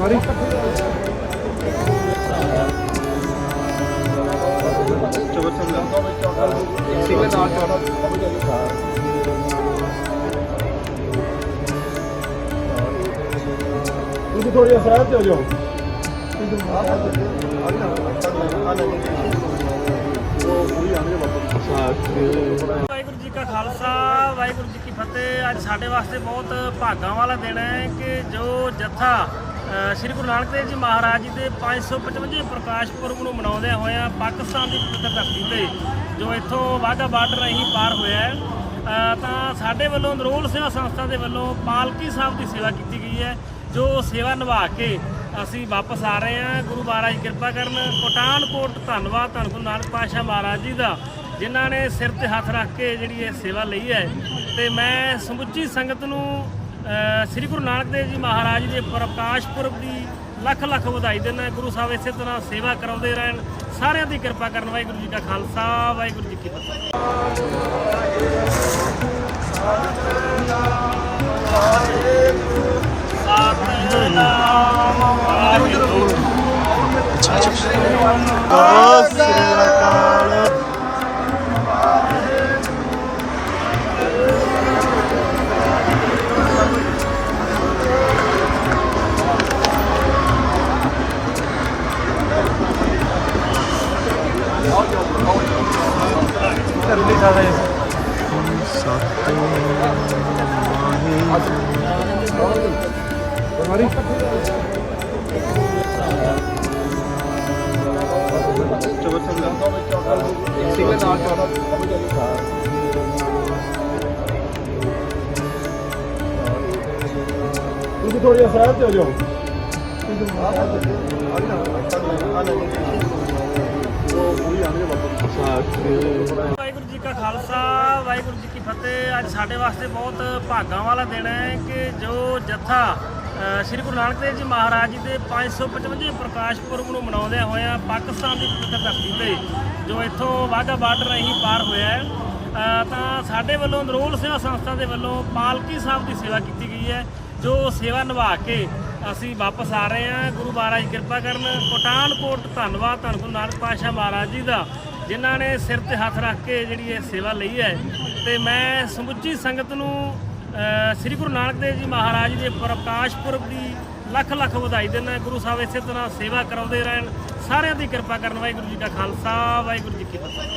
Ready? Sat Sri ਅਕਾਲ ਤੁਸੀਂ ਥੋੜੀ ਜਿਹਾ ਤੇ ਹੋ ਜਾਓ ਵਾਹਿਗੁਰੂ ਜੀ ਕਾ ਖਾਲਸਾ, ਵਾਹਿਗੁਰੂ ਜੀ ਕੀ ਫਤਿਹ। ਅੱਜ ਸਾਡੇ ਵਾਸਤੇ ਬਹੁਤ ਭਾਗਾਂ ਵਾਲਾ ਦਿਨ ਹੈ ਕਿ ਜੋ ਜਥਾ ਸ੍ਰੀ ਗੁਰੂ ਨਾਨਕ ਦੇਵ ਜੀ ਮਹਾਰਾਜ ਜੀ ਦੇ 555 ਪ੍ਰਕਾਸ਼ ਪੁਰਬ ਨੂੰ ਮਨਾਉਂਦਿਆਂ ਹੋਇਆਂ ਪਾਕਿਸਤਾਨ ਦੀ ਪਵਿੱਤਰ ਧਰਤੀ ਤੇ ਜੋ ਇੱਥੋਂ ਵਾਹਗਾ ਬਾਰਡਰ ਰਾਹੀਂ ਪਾਰ ਹੋਇਆ ਹੈ ਤਾਂ ਸਾਡੇ ਵੱਲੋਂ ਨਰੋਲ ਸੇਵਾ ਸੰਸਥਾ ਦੇ ਵੱਲੋਂ ਪਾਲਕੀ ਸਾਹਿਬ ਦੀ ਸੇਵਾ ਕੀਤੀ ਗਈ ਹੈ, ਜੋ ਸੇਵਾ ਨਿਭਾ ਕੇ ਅਸੀਂ ਵਾਪਸ ਆ ਰਹੇ ਹਾਂ। ਗੁਰੂ ਮਹਾਰਾਜ ਕਿਰਪਾ ਕਰਨ ਕੋਟਾਨਕੋਟ ਧੰਨਵਾਦ ਧੰਨ ਗੁਰੂ ਨਾਨਕ ਪਾਤਸ਼ਾਹ ਮਹਾਰਾਜ ਜੀ ਦਾ, ਜਿਨ੍ਹਾਂ ਨੇ ਸਿਰ ਤੇ ਹੱਥ ਰੱਖ ਕੇ ਜਿਹੜੀ ਇਹ ਸੇਵਾ ਲਈ ਹੈ। ਤੇ ਮੈਂ ਸਮੁੱਚੀ ਸੰਗਤ ਨੂੰ ਸ੍ਰੀ ਗੁਰੂ ਨਾਨਕ ਦੇਵ ਜੀ ਮਹਾਰਾਜ ਦੇ ਪ੍ਰਕਾਸ਼ ਪੁਰਬ ਦੀ ਲੱਖ ਲੱਖ ਵਧਾਈ ਦਿੰਦਾ ਗੁਰੂ ਸਾਹਿਬ ਇਸੇ ਤਰ੍ਹਾਂ ਸੇਵਾ ਕਰਾਉਂਦੇ ਰਹਿਣ। ਸਾਰਿਆਂ ਦੀ ਕਿਰਪਾ ਕਰਨ ਵਾਹਿਗੁਰੂ ਜੀ ਕਾ ਖਾਲਸਾ ਵਾਹਿਗੁਰੂ ਜੀ ਕੀ ਫਤਿਹ। ਸਤਨਾਮ ਵਾਹਿਗੁਰੂ। ਤੁਸੀਂ ਥੋੜੀ ਜਿਹਾ ਸਾਈਡ ਤੇ ਹੋ ਜਾਓ ਵਾਹਿਗੁਰੂ ਜੀ ਕਾ ਖਾਲਸਾ, ਵਾਹਿਗੁਰੂ ਜੀ ਕੀ ਫਤਿਹ। ਅੱਜ ਸਾਡੇ ਵਾਸਤੇ ਬਹੁਤ ਭਾਗਾਂ ਵਾਲਾ ਦਿਨ ਹੈ ਕਿ ਜੋ ਜਥਾ ਸ੍ਰੀ ਗੁਰੂ ਨਾਨਕ ਦੇਵ ਜੀ ਮਹਾਰਾਜ ਜੀ ਦੇ 555 ਪ੍ਰਕਾਸ਼ ਪੁਰਬ ਨੂੰ ਮਨਾਉਂਦਿਆਂ ਹੋਇਆਂ ਪਾਕਿਸਤਾਨ ਦੀ ਪਵਿੱਤਰ ਧਰਤੀ ਤੇ, ਜੋ ਇੱਥੋਂ ਵਾਹਗਾ ਬਾਰਡਰ ਰਾਹੀਂ ਪਾਰ ਹੋਇਆ ਹੈ। ਤਾਂ ਸਾਡੇ ਵੱਲੋਂ ਨਰੋਲ ਸੇਵਾ ਸੰਸਥਾ ਦੇ ਵੱਲੋਂ ਪਾਲਕੀ ਸਾਹਿਬ ਦੀ ਸੇਵਾ ਕੀਤੀ ਗਈ ਹੈ, ਜੋ ਸੇਵਾ ਨਿਭਾ ਕੇ ਅਸੀਂ ਵਾਪਸ ਆ ਰਹੇ ਹਾਂ। ਗੁਰੂ ਮਹਾਰਾਜ ਕਿਰਪਾ ਕਰਨ। ਕੋਟਾਨਕੋਟ ਧੰਨਵਾਦ ਧੰਨ ਗੁਰੂ ਨਾਨਕ ਪਾਤਸ਼ਾਹ ਮਹਾਰਾਜ ਜੀ ਦਾ। ਜਿਨ੍ਹਾਂ ਨੇ ਸਿਰ ਤੇ ਹੱਥ ਰੱਖ ਕੇ ਜਿਹੜੀ ਇਹ ਸੇਵਾ ਲਈ ਹੈ ਤੇ ਮੈਂ ਸਮੁੱਚੀ ਸੰਗਤ ਨੂੰ ਸ੍ਰੀ ਗੁਰੂ ਨਾਨਕ ਦੇਵ ਜੀ ਮਹਾਰਾਜ ਦੇ ਪ੍ਰਕਾਸ਼ ਪੁਰਬ ਦੀ ਲੱਖ ਲੱਖ ਵਧਾਈ ਦਿੰਦਾ ਗੁਰੂ ਸਾਹਿਬ ਇਸੇ ਤਰ੍ਹਾਂ ਸੇਵਾ ਕਰਾਉਂਦੇ ਰਹਿਣ। ਸਾਰਿਆਂ ਦੀ ਕਿਰਪਾ ਕਰਨ ਵਾਹਿਗੁਰੂ ਜੀ ਕਾ ਖਾਲਸਾ, ਵਾਹਿਗੁਰੂ ਜੀ ਕੀ ਫਤਿਹ।